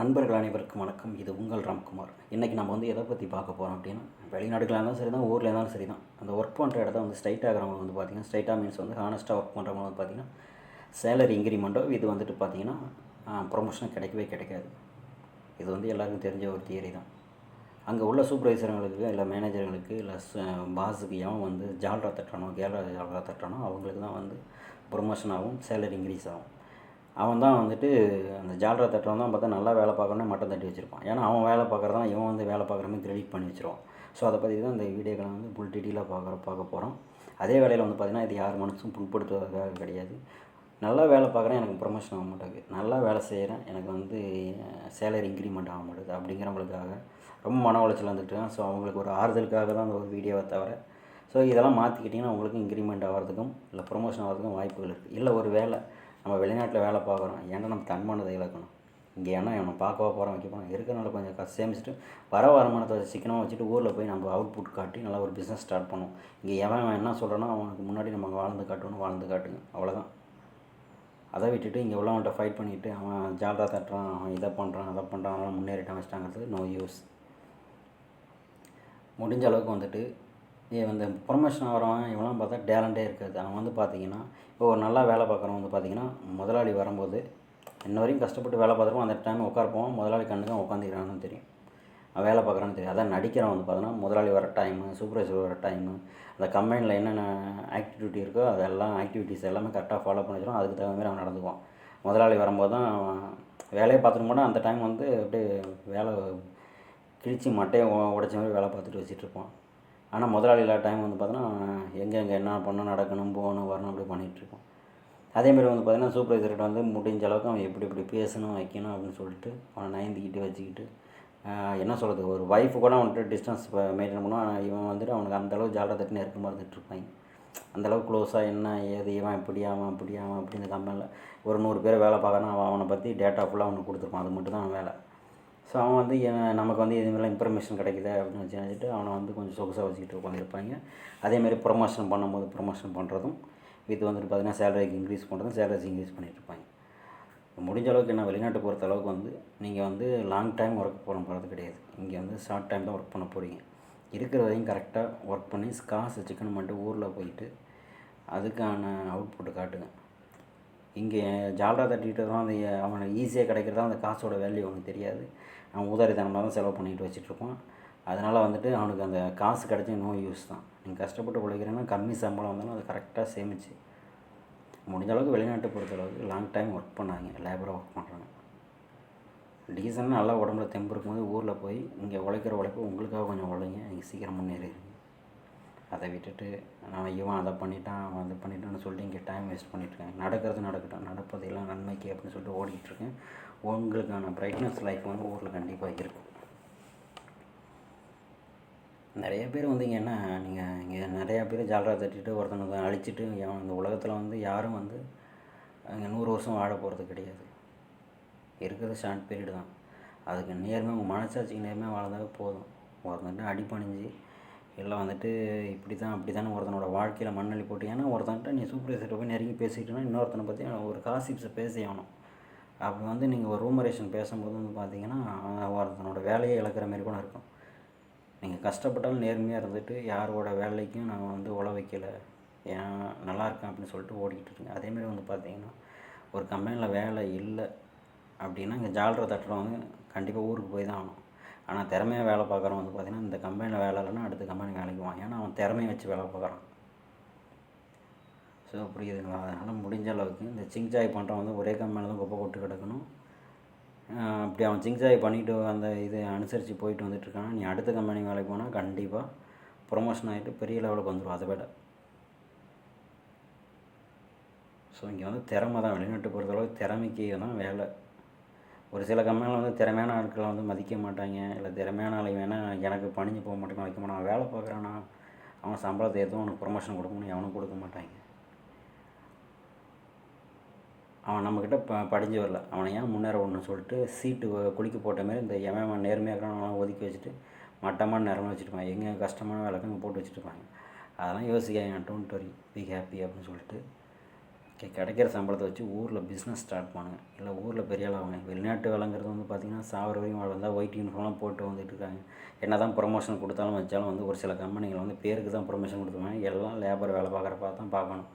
நண்பர்கள் அனைவருக்கும் வணக்கம். இது உங்கள் ராம்குமார். இன்றைக்கி நம்ம வந்து எதை பற்றி பார்க்க போகிறோம் அப்படின்னா வெளிநாடுகளாக இருந்தாலும் சரி தான் ஊரில் இருந்தாலும் சரி தான் அந்த ஒர்க் பண்ணுற இடத்த வந்து ஸ்ட்ரைட் ஆகிறவங்க வந்து பார்த்திங்கன்னா ஸ்ட்ரைட்டாக மீன்ஸ் வந்து ஹானஸ்ட்டாக ஒர்க் பண்ணுறவங்க வந்து பார்த்திங்கன்னா சேலரி இன்க்ரிமெண்ட்டோ இது வந்துட்டு பார்த்திங்கன்னா ப்ரொமோஷன் கிடைக்கவே கிடைக்காது. இது வந்து எல்லாருக்கும் தெரிஞ்ச ஒரு தியரி தான். அங்கே உள்ள சூப்பர்வைசருங்களுக்கு இல்லை மேனேஜர்களுக்கு இல்லை பாஸுக்கு எவன் வந்து ஜால்ரா தட்டுறானோ கேலரா ஜால்ரா தட்டானோ அவங்களுக்கு தான் வந்து ப்ரொமோஷன் ஆகும் சேலரி இன்க்ரீஸ் ஆகும். அவன் தான் வந்துட்டு அந்த ஜால்ரா தட்டுறவன் தான் பார்த்தா நல்லா வேலை பார்க்கணும்னு மட்டம் தட்டி வச்சுருப்பான். ஏன்னா அவன் வேலை பார்க்குறதான் இவன் வந்து வேலை பார்க்குற மாதிரி கிரெடிட் பண்ணி வச்சுருவான். ஸோ அதை பற்றி தான் இந்த வீடியோக்களை வந்து ஃபுல் டீட்டெயிலாக பார்க்குற பார்க்க போகிறோம் அதே வேலையில் வந்து பார்த்திங்கன்னா இது யார் மனசும் புண்படுத்துவதாக கிடையாது. நல்லா வேலை பார்க்குறேன் எனக்கு ப்ரொமோஷன் ஆக மாட்டேங்குது. நல்லா வேலை செய்கிறேன் எனக்கு வந்து சேலரி இன்க்ரிமெண்ட் ஆக மாட்டேங்குது அப்படிங்கிறவங்களுக்காக ரொம்ப மன உளைச்சல் வந்துட்டு ஸோ அவங்களுக்கு ஒரு ஆறுதலுக்காக தான் அந்த ஒரு வீடியோவை தவிர. ஸோ இதெல்லாம் மாற்றிக்கிட்டிங்கன்னா உங்களுக்கு இன்க்ரிமெண்ட் ஆகிறதுக்கும் இல்லை ப்ரொமோஷன் ஆகிறதுக்கும் வாய்ப்புகள் இருக்குது இல்லை ஒரு வேலை நம்ம வெளிநாட்டில் வேலை பார்க்குறோம். ஏன்னா நம்ம தன்மானதை இழக்கணும்? இங்கே ஏன்னா இவனை பார்க்கவா போகிறோம் வைக்க போகிறோம் இருக்கிறனால கொஞ்சம் கஷ்ட சேமிச்சுட்டு வர வருமானத்தை சிக்கனமாக வச்சுட்டு ஊரில் போய் நம்ம அவுட்புட் காட்டி நல்லா ஒரு பிஸ்னஸ் ஸ்டார்ட் பண்ணுவோம். இங்கே எவன் அவன் என்ன சொல்கிறேன்னா அவனுக்கு முன்னாடி நம்ம வாழ்ந்து காட்டணும் வாழ்ந்து காட்டுங்க. அவ்வளோதான் அதை விட்டுட்டு இங்கே உள்ளவன்கிட்ட ஃபைட் பண்ணிவிட்டு அவன் ஜால்ரா தட்டுறான் அவன் இதை பண்ணுறான் அதை பண்ணுறான் அவன் முன்னேறிட்டான் வச்சிட்டாங்கிறது நோ யூஸ் முடிஞ்ச அளவுக்கு வந்துட்டு இந்த ப்ரொமோஷன் வரவன் இவெல்லாம் பார்த்தா டேலண்ட்டே இருக்காது. அவன் வந்து பார்த்தீங்கன்னா இப்போ ஒரு நல்லா வேலை பார்க்குறவன் வந்து பார்த்தீங்கன்னா முதலாளி வரும்போது இன்ன வரைக்கும் கஷ்டப்பட்டு வேலை பார்த்துருப்போம் அந்த டைம் உட்காரப்போம் முதலாளி கண்ணுக்கு உட்காந்துக்கிறான்னு தெரியும். வேலை பார்க்குறான்னு தெரியும். அதான் நடிக்கிறவன் வந்து பார்த்தோன்னா முதலாளி வர டைமு சூப்பர்வைசர் வர டைமு அந்த கம்பெனியில் என்னென்ன ஆக்டிவிட்டி இருக்கோ அதெல்லாம் ஆக்டிவிட்டீஸ் எல்லாமே கரெக்டாக ஃபாலோ பண்ணி வச்சிடும் அதுக்கு தகுந்த மாதிரி அவன் நடந்துக்குவான். முதலாளி வரும்போது தான் வேலையை பார்த்துட்டு போனால் அந்த டைம் வந்து அப்படியே வேலை கிழிச்சு மட்டையை உடச்ச மாதிரி வேலை பார்த்துட்டு வச்சுட்டு இருப்பான். ஆனால் முதலாளி இல்லாத டைம் வந்து பார்த்தோன்னா எங்கெங்கே என்ன பண்ணணும் நடக்கணும் போகணும் வரணும் அப்படி பண்ணிகிட்ருக்கோம் அதேமாதிரி வந்து பார்த்திங்கன்னா சூப்பர்வைசர்கிட்ட வந்து முடிஞ்ச அளவுக்கு அவன் எப்படி எப்படி பேசணும் வைக்கணும் அப்படின்னு சொல்லிட்டு அவனை நயந்திக்கிட்டு வச்சுக்கிட்டு என்ன சொல்கிறது ஒரு ஒய்ஃபு கூட அவன்கிட்ட டிஸ்டன்ஸ் மெயின்டைன் பண்ணுவான் ஆனால் இவன் வந்துட்டு அவனுக்கு அந்தளவு ஜாலரை தட்டு நெருக்கமாக இருந்துட்டு இருப்பாங்க அந்தளவுக்கு க்ளோஸாக என்ன ஏது இவன் இப்படி அவன் இப்படி அவன் அப்படி இந்த கம்பெனியில் ஒரு நூறு பேர் வேலை பார்க்கணும் அவன் அவனை பற்றி டேட்டா ஃபுல்லாக அவனுக்கு கொடுத்துருப்பான். அது மட்டும் தான் அவன் வேலை. ஸோ அவன் வந்து நமக்கு வந்து இதுமாதிரிலாம் இன்ஃபர்மேஷன் கிடைக்குது அப்படின்னு வச்சு நினச்சிட்டு அவனை வந்து கொஞ்சம் சொகுசாக வச்சுக்கிட்டு உட்காந்துருப்பாங்க. அதேமாரி ப்ரொமோஷன் பண்ணும்போது ப்ரொமோஷன் பண்ணுறதும் இது வந்துட்டு பார்த்திங்கன்னா சேலரிக்கு இன்க்ரீஸ் பண்ணுறதும் சேலரிஸ் இன்க்ரீஸ் பண்ணிகிட்டு இருப்பாங்க. முடிஞ்ச அளவுக்கு என்ன வெளிநாட்டு பொறுத்த அளவுக்கு வந்து நீங்கள் வந்து லாங் டைம் ஒர்க் பண்ண போகிறது கிடையாது. இங்கே வந்து ஷார்ட் டைம் தான் ஒர்க் பண்ண போகிறீங்க இருக்கிற வரையும் கரெக்டாக ஒர்க் பண்ணி காசு சிக்கன் பண்ணிட்டு ஊரில் போயிட்டு அதுக்கான அவுட்புட்டு காட்டுங்க. இங்கே ஜால்ரா தட்டிகிட்டு தான் அந்த அவனுக்கு ஈஸியாக கிடைக்கிறதா அந்த காசோட வேல்யூ அவனுக்கு தெரியாது. அவன் உதாரித்தனமாக தான் செலவு பண்ணிட்டு வச்சுட்ருப்பான். அதனால் வந்துட்டு அவனுக்கு அந்த காசு கிடச்சி நோ யூஸ் தான். நீங்கள் கஷ்டப்பட்டு உழைக்கிறேன்னா கம்மி சம்பளம் வந்தாலும் அதை கரெக்டாக சேமிச்சு. முடிஞ்ச அளவுக்கு வெளிநாட்டை பொறுத்தளவுக்கு லாங் டைம் ஒர்க் பண்ணாங்க லேபராக ஒர்க் பண்ணுறாங்க டீசெண்டாக நல்லா உடம்புல தெம்பு இருக்கும்போது ஊரில் போய் இங்கே உழைக்கிற உழைப்பு உங்களுக்காக கொஞ்சம் உழைங்க. நீங்கள் சீக்கிரம் முன்னேறிடுங்க அதை விட்டுட்டு நான் இவன் அதை பண்ணிட்டான் அவன் அதை பண்ணிட்டான்னு சொல்லிட்டு இங்கே டைம் வேஸ்ட் பண்ணிட்டுருக்கேன். நடக்கிறது நடக்கட்டும். நடப்பதெல்லாம் நன்மைக்கு அப்படின்னு சொல்லிட்டு ஓடிட்டுருக்கேன் உங்களுக்கான பிரைட்னஸ் லைஃப் வந்து ஊரில் கண்டிப்பாக இருக்கும். நிறைய பேர் வந்து இங்கே என்ன நீங்கள் இங்கே நிறையா பேர் ஜாலரா தட்டிட்டு ஒருத்தனை அழிச்சிட்டு இந்த உலகத்தில் வந்து யாரும் வந்து இங்கே நூறு வருஷம் வாழ போகிறது கிடையாது. இருக்கிறது ஷார்ட் பீரியட் தான். அதுக்கு நேர்மையாக உங்கள் மனசாட்சிக்கு நேர்மையாக வாழ்ந்தாவே போதும். ஒருத்தன்ட்டு அடிப்பணிஞ்சு இல்லை வந்துட்டு இப்படி தான் அப்படி தானே ஒருத்தனோட வாழ்க்கையில் மண்ணள்ளி போட்டு ஏன்னா ஒருத்தன்ட்ட நீ சூப்பர்வைசர்கிட்ட போய் நெருங்கி பேசிக்கிட்டோன்னா இன்னொருத்தனை பற்றி ஒரு காசிப்ஸை பேசி ஆகணும். அப்படி வந்து நீங்கள் ஒரு ரூமரேஷன் பேசும்போது வந்து பார்த்தீங்கன்னா ஒருத்தனோட வேலையை இழக்கிற மாதிரி கூட இருக்கும். நீங்கள் கஷ்டப்பட்டாலும் நேர்மையாக இருந்துட்டு யாரோட வேலைக்கும் நான் வந்து உழ வைக்கலை. ஏன் நல்லா இருக்கேன் அப்படின்னு சொல்லிட்டு ஓடிக்கிட்டு இருக்கேன் அதேமாரி வந்து பார்த்தீங்கன்னா ஒரு கம்பெனியில் வேலை இல்லை அப்படின்னா இங்கே ஜாலரை தட்டுறவங்க கண்டிப்பாக ஊருக்கு போய் தான் ஆகணும். ஆனால் திறமையாக வேலை பார்க்குறவன் வந்து பார்த்திங்கன்னா இந்த கம்பெனியில் வேலை இல்லைன்னா அடுத்த கம்பெனி வேலைக்கு வாங்க ஏன்னா அவன் திறமையை வச்சு வேலை பார்க்குறான். ஸோ புரியுதுங்களா? அதனால் முடிஞ்ச அளவுக்கு இந்த சிங்ஜாய் பண்ணுறவன் வந்து ஒரே கம்பெனியில் தான் குப்பை கொட்டு கிடக்கணும். அப்படி அவன் சிங்ஜாய் பண்ணிவிட்டு அந்த இது அனுசரித்து போயிட்டு வந்துட்டுருக்கான் நீ அடுத்த கம்பெனி வேலைக்கு போனால் கண்டிப்பாக ப்ரொமோஷன் ஆகிட்டு பெரிய லெவலுக்கு வந்துடும் அதை விட ஸோ இங்கே வந்து திறமை தான். வெளிநாட்டு பொறுத்தளவு திறமைக்கு தான் வேலை. ஒரு சில கம்பெனியில் வந்து திறமையான ஆட்களை வந்து மதிக்க மாட்டாங்க. இல்லை திறமையான ஆளை வேணால் எனக்கு பணிஞ்சு போக மாட்டேங்க வைக்க மாட்டான் வேலை பார்க்குறானா? அவன் சம்பளத்தை ஏற்றும் அவனுக்கு ப்ரொமோஷன் கொடுக்கணும் எவனும் கொடுக்க மாட்டாங்க. அவன் நம்மக்கிட்ட ப படிஞ்சு வரல. அவனை ஏன் முன்னேற விடணும்னு சொல்லிட்டு சீட்டு குளிக்க போட்ட மாரி இந்த எவன் நேர்மையாக இருக்கிறான் ஒதுக்கி வச்சுட்டு மட்டமான நேரமாக வச்சுருப்பான் எங்கே கஷ்டமான வேலைக்கு அங்கே போட்டு வச்சுருப்பாங்க அதெல்லாம் யோசிக்காங்க டோன்ட் வரி பி ஹாப்பி அப்படின்னு சொல்லிட்டு கிடைக்கிற சம்பளத்தை வச்சு ஊரில் பிஸ்னஸ் ஸ்டார்ட் பண்ணுங்கள் இல்லை ஊரில் பெரிய ஆள் வெளிநாட்டு வேலைங்கிறது வந்து பார்த்திங்கன்னா சாவர வரையும் வந்தால் ஒயிட் யூனிஃபார்ம்லாம் போட்டு வந்துட்டு இருக்காங்க. என்ன தான் ப்ரொமோஷன் கொடுத்தாலும் வச்சாலும் வந்து ஒரு சில கம்பெனிகள் வந்து பேருக்கு தான் ப்ரொமோஷன் கொடுத்துருவாங்க எல்லாம் லேபர் வேலை பார்க்குறப்ப தான் பார்க்கணும்.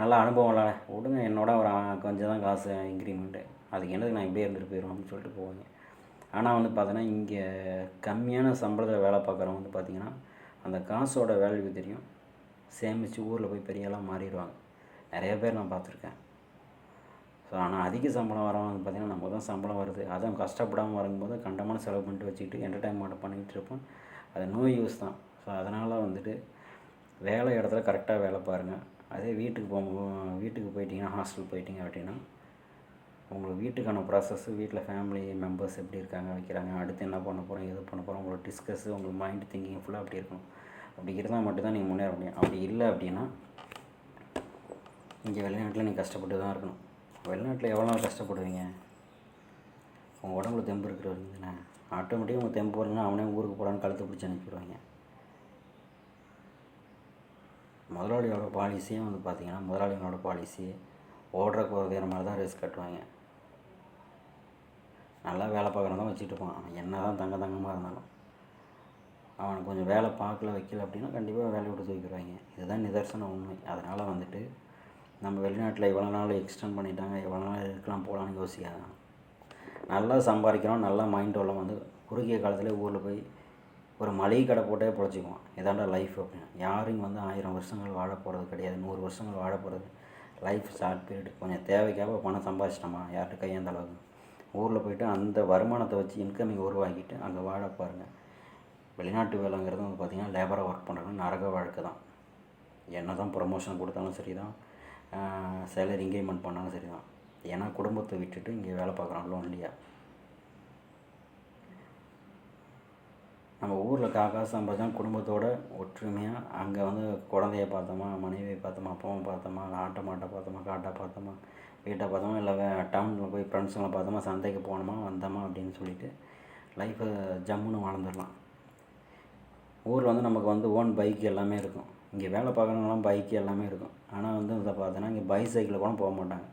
நல்ல அனுபவம் இல்லை. விடுங்க என்னோட ஒரு கொஞ்சம் தான் காசு இன்க்ரிமெண்ட்டு அதுக்கு என்னது நான் இப்படியே இருந்துட்டு போயிடும் அப்படின்னு சொல்லிட்டு போவாங்க. ஆனால் வந்து பார்த்தீங்கன்னா இங்கே கம்மியான சம்பளத்தில் வேலை பார்க்குறவங்க வந்து பார்த்திங்கன்னா அந்த காசோட வேல்யூ தெரியும். சேமித்து ஊரில் போய் பெரிய ஆளாக மாறிடுவாங்க. நிறைய பேர் நான் பார்த்துருக்கேன். ஸோ ஆனால் அதிக சம்பளம் வரவங்க பார்த்திங்கன்னா நமக்கு தான் சம்பளம் வருது. அதுவும் கஷ்டப்படாமல் வரும்போது கண்டமான செலவு பண்ணிட்டு வச்சுக்கிட்டு என்டர்டைன்மெண்ட் பண்ணிக்கிட்டு இருப்போம். அது நோ யூஸ் தான். ஸோ அதனால் வந்துட்டு வேலை இடத்துல கரெக்டாக வேலை பாருங்கள் அதே வீட்டுக்கு போகும்போது வீட்டுக்கு போயிட்டீங்கன்னா ஹாஸ்டல் போயிட்டீங்க அப்படின்னா உங்களுக்கு வீட்டுக்கான ப்ராசஸ் வீட்டில் ஃபேமிலி மெம்பர்ஸ் எப்படி இருக்காங்க வைக்கிறாங்க அடுத்து என்ன பண்ண போகிறோம் எது பண்ண போகிறோம் உங்களோட டிஸ்கஸ் உங்கள் மைண்ட் திங்கிங் ஃபுல்லாக அப்படி இருக்கணும். அப்படி இருந்தால் மட்டும்தான் நீங்கள் முன்னேற முடியும். அப்படி இல்லை அப்படின்னா இங்கே வெளிநாட்டில் நீங்கள் கஷ்டப்பட்டு தான் இருக்கணும். வெளிநாட்டில் எவ்வளோ நாள் கஷ்டப்படுவீங்க? உங்கள் உடம்புல தெம்பு இருக்கிறவங்க தானே ஆட்டோமேட்டிக்காக உங்கள் தெம்பு வரலன்னா அவனே ஊருக்கு போடான்னு கழுத்தை பிடிச்சி அனுப்பிடுவாங்க. முதலாளியோட பாலிசியே வந்து பார்த்தீங்கன்னா முதலாளிகளோட பாலிசி ஓடுற குறையிற மாதிரி தான் ரிஸ்க் கட்டுவாங்க. நல்லா வேலை பார்க்குறவன் தான் வச்சுட்டு இருப்பான். அவன் என்ன தான் தங்க தங்கமாக இருந்தாலும். அவனை கொஞ்சம் வேலை பார்க்கல வைக்கல அப்படின்னா கண்டிப்பாக வேலையை விட்டு தூக்கிடுவாங்க. இதுதான் நிதர்சன உண்மை. அதனால் வந்துட்டு நம்ம வெளிநாட்டில் இவ்வளோ நாள் எக்ஸ்டெண்ட் பண்ணிட்டாங்க எவ்வளோ நாள் இருக்கலாம் போகலான்னு யோசிக்காதான் நல்லா சம்பாதிக்கிறோம் நல்லா மைண்ட் உள்ள வந்து குறுகிய காலத்தில் ஊரில் போய் ஒரு மளிகை கடை போட்டே பிழைச்சிக்குவோம். இதாண்டா லைஃப் அப்படின்னு. யாரும் வந்து ஆயிரம் வருஷங்கள் வாழ போகிறது கிடையாது நூறு வருஷங்கள் வாழ போகிறது லைஃப் ஷார்ட் பீரியட் கொஞ்சம் தேவைக்காக பணம் சம்பாதிச்சிட்டோமா? யார்கிட்ட கையேந்த அளவுக்கு? ஊரில் போயிட்டு அந்த வருமானத்தை வச்சு இன்கமிங் உருவாக்கிட்டு அங்கே வாழ பாருங்கள் வெளிநாட்டு வேலைங்கிறது வந்து பார்த்திங்கன்னா லேபராக ஒர்க் பண்ணுறது நரக வாழ்க்கை தான். என்ன தான் ப்ரொமோஷன் கொடுத்தாலும் சரி தான் சேலரி இன்க்ரிமெண்ட் பண்ணாலும் சரி தான் ஏன்னா குடும்பத்தை விட்டுட்டு இங்கே வேலை பார்க்குறோம் லோன்லியாக நம்ம ஊரில் காக்கா சம்பாதிச்சா குடும்பத்தோட ஒற்றுமையாக அங்கே வந்து குழந்தைய பார்த்தோமா மனைவியை பார்த்தோமா அப்பாவை பார்த்தோமா ஆட்டை மாட்டை பார்த்தோமா காட்டை பார்த்தோமா வீட்டை பார்த்தோமா இல்லை டவுனில் போய் ஃப்ரெண்ட்ஸுங்களை பார்த்தோமா சந்தைக்கு போனோமா வந்தோமா அப்படின்னு சொல்லிட்டு லைஃப்பை ஜம்முன்னு வாழ்ந்துடலாம் ஊரில் வந்து நமக்கு வந்து ஓன் பைக் எல்லாமே இருக்கும். இங்கே வேலை பார்க்குறவங்களாம் பைக்கு எல்லாமே இருக்கும். ஆனால் வந்து இதை பார்த்தோன்னா இங்கே பைசைக்கிளில் கூட போக மாட்டாங்க.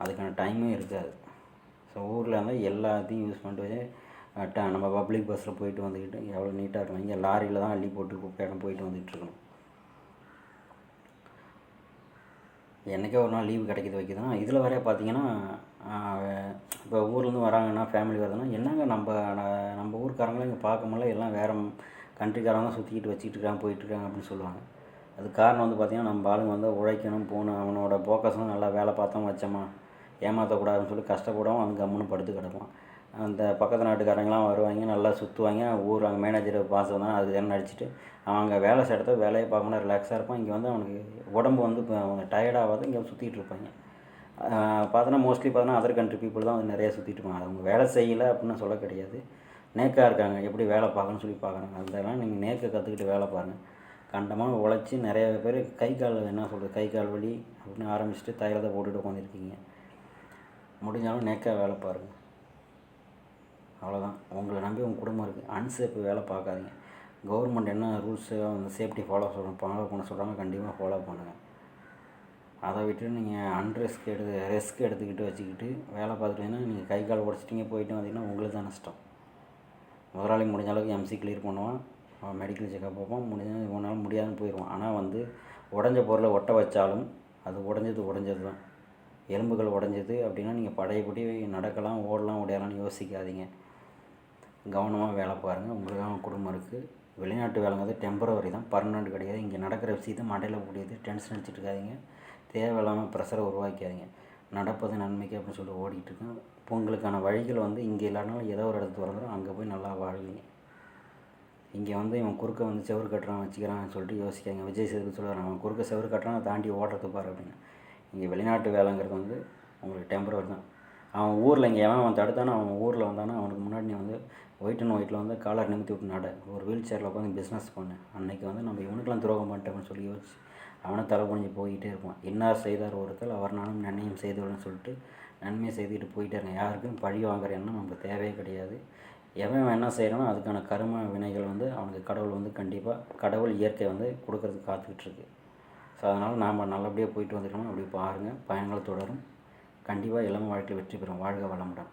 அதுக்கான டைமும் இருக்காது. ஸோ ஊரில் இருந்தால் எல்லாத்தையும் யூஸ் பண்ணிட்டு வச்சு ட- நம்ம பப்ளிக் பஸ்ஸில் போயிட்டு வந்துக்கிட்டு எவ்வளோ நீட்டாக இருக்கணும் இங்கே லாரியில் தான் அள்ளி போட்டு இடம் போயிட்டு வந்துட்டு என்றைக்கே ஒரு நாள் லீவு கிடைக்கிது வைக்குதுன்னா இதில் வரைய பார்த்தீங்கன்னா இப்போ ஊர்லேருந்து வராங்கன்னா ஃபேமிலி வருதுன்னா என்னங்க நம்ம நம்ம ஊர்க்காரங்களும் இங்கே பார்க்க முடியல எல்லாம் வேறு கண்ட்ரிக்காரங்க தான் சுற்றிக்கிட்டு வச்சுக்கிட்டு இருக்காங்க போயிட்டுருக்காங்க அப்படின்னு சொல்லுவாங்க. அது காரணம் வந்து பார்த்திங்கன்னா நம்ம ஆளுங்க வந்து உழைக்கணும் போகணும் அவனோட ஃபோக்கஸ்லாம் நல்லா வேலை பார்த்தோம் வச்சோமா ஏமாற்றக்கூடாதுன்னு சொல்லி கஷ்டப்படாமல் அவன் கம்முன்னு படுத்து கிடப்பான் அந்த பக்கத்து நாட்டுக்காரங்களாம் வருவாங்க நல்லா சுற்றுவாங்க ஊர் அங்கே மேனேஜர் பாஸ் வந்தால் அதுக்கு தானே நடிச்சிட்டு அவன் அங்கே வேலை செய்கிறத வேலையை பார்க்கணும் ரிலாக்ஸாக இருப்பான் இங்கே வந்து அவனுக்கு உடம்பு வந்து இப்போ டயர்டாகாது இங்கே சுற்றிட்டு இருப்பாங்க. பார்த்தோன்னா மோஸ்ட்லி பார்த்தோன்னா அதர் கண்ட்ரி பீப்புள் தான் வந்து நிறைய சுற்றிட்டு இருப்பாங்க. அவங்க வேலை செய்யலை அப்படின்னு சொல்ல கிடையாது. நேக்காக இருக்காங்க. எப்படி வேலை பார்க்கணும்னு சொல்லி பார்க்குறாங்க. அதெல்லாம் நீங்கள் நேக்கை கற்றுக்கிட்டு வேலை பாருங்கள் கண்டமாக உழைச்சி நிறைய பேர் கை கால் என்ன சொல்கிறது கை கால் வலி அப்படின்னு ஆரம்பிச்சுட்டு தைலத்தை போட்டுட்டு உட்காந்துருக்கீங்க முடிஞ்சாலும் நேக்காக வேலை பாருங்கள் அவ்வளோதான் உங்களை நம்பி உங்கள் குடும்பம் இருக்குது அன்சேஃப் வேலை பார்க்காதீங்க. கவர்மெண்ட் என்ன ரூல்ஸு அந்த சேஃப்டி ஃபாலோ சொல்கிறோம் ஃபாலோ பண்ண சொல்கிறாங்க கண்டிப்பாக ஃபாலோ பண்ணுங்கள் அதை விட்டு நீங்கள் அன்ரிஸ்க் எடுத்து ரிஸ்க் எடுத்துக்கிட்டு வச்சுக்கிட்டு வேலை பார்த்துட்டீங்கன்னா நீங்கள் கை கால் உடச்சிட்டிங்க போயிட்டு வந்தீங்கன்னா உங்களுக்கு தான் நஷ்டம். முதலாளி முடிஞ்ச அளவுக்கு எம்சி கிளியர் பண்ணுவான். அவன் மெடிக்கல் செக்கப் பார்ப்பான். முடிஞ்ச உன்னால் முடியாதுன்னு போயிடுவான் ஆனால் வந்து உடஞ்ச பொருளை ஒட்ட வச்சாலும் அது உடஞ்சது உடஞ்சது தான். எலும்புகள் உடஞ்சது அப்படின்னா நீங்கள் படையப்படி நடக்கலாம் ஓடலாம் ஓடையலாம்னு யோசிக்காதீங்க. கவனமாக வேலை பாருங்கள் உங்களுக்கான குடும்பம் இருக்குது வெளிநாட்டு வேலைங்கிறது டெம்பரவரி தான். பர்மனெண்ட் கிடையாது. இங்கே நடக்கிற விஷயத்தை மண்டையில் கூடியது டென்ஷன் அடிச்சிட்டு இருக்காதீங்க. தேவையில்லாமல் ப்ரெஷரை உருவாக்காதீங்க நடப்பது நன்மைக்கு அப்படின்னு சொல்லி ஓடிட்டு இருக்கேன் உங்களுக்கான வழிகள் வந்து இங்கே இல்லைனாலும் ஏதோ ஒரு இடத்துக்கு வந்துடும் அங்கே போய் நல்லா வாழ்வீங்க. இங்கே வந்து இவன் குறுக்க வந்து செவுரு கட்டுறான் வச்சுக்கிறான்னு சொல்லிட்டு யோசிக்காங்க விஜய் சேதுபதி சொல்லுறான் அவன் குறுக்க செவுரு கட்டுறான் தாண்டி ஓடுறது பாரு அப்படின்னு. இங்கே வெளிநாட்டு வேலைங்கிறது வந்து உங்களுக்கு டெம்பரவரி தான். அவன் ஊரில் இங்கே எவன் அவன் தடுத்தானோ அவன் ஊரில் வந்தானா அவனுக்கு முன்னாடி நீ வந்து ஒயிட் அண்ட் ஒயிட்டில் வந்து காலர் நிமித்தி விட்டு நட. ஒரு வீல் சேரில் உட்காந்து பிஸ்னஸ் பண்ணு. அன்றைக்கி வந்து நம்ம இவனுக்கெல்லாம் துரோகம் பண்ணிட்டோம்னு சொல்லி யோசிச்சு அவனை தலை குனிஞ்சு போய்கிட்டே இருப்பான். இன்னார் செய்தார் ஒருத்தல் அவர் நானும் நன்மையும் செய்தவள்னு சொல்லிட்டு நன்மை செய்துக்கிட்டு போயிட்டே இருங்க யாருக்கும் பழி வாங்குற எண்ணம் நமக்கு தேவையே கிடையாது. எவன் அவன் என்ன செய்கிறானோ அதுக்கான கரும வினைகள் வந்து அவனுக்கு கடவுள் வந்து கண்டிப்பாக கடவுள் இயற்கை வந்து கொடுக்கறதுக்கு காத்துக்கிட்டு இருக்கு. ஸோ அதனால் நாம் நல்லபடியாக போயிட்டு வந்துருக்கோம் அப்படி பாருங்கள் பயணங்கள் தொடரும். கண்டிப்பாக இளம் வாழ்க்கையில் வெற்றி பெறும் வாழ்க வளமுடன்.